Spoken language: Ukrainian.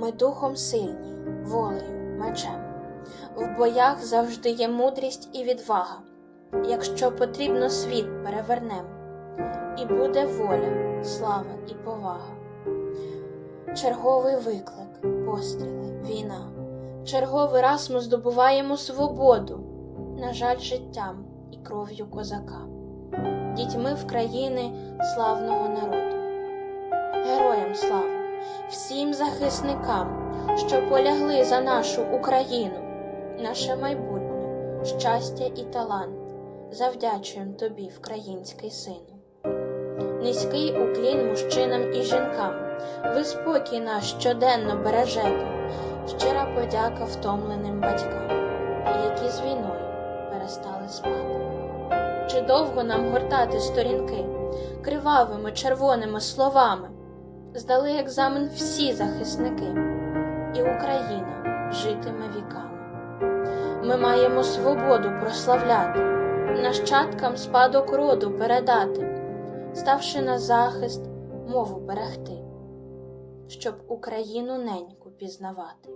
Ми духом сильні, волею, мечем. В боях завжди є мудрість і відвага. Якщо потрібно, світ перевернем, і буде воля, слава і повага. Черговий виклик, постріли, війна. Черговий раз ми здобуваємо свободу, на жаль, життям і кров'ю козака, дітьми в країни славного народу. Героям слава, всім захисникам, що полягли за нашу Україну, наше майбутнє, щастя і талант, завдячуємо тобі, український сину. Низький уклін мужчинам і жінкам, ви спокій наш щоденно бережете, щира подяка втомленим батькам, які з війною перестали спати. Чи довго нам гортати сторінки кривавими червоними словами? Здали екзамен всі захисники, і Україна житиме віками. Ми маємо свободу прославляти, нащадкам спадок роду передати, ставши на захист, мову берегти, щоб Україну неньку пізнавати.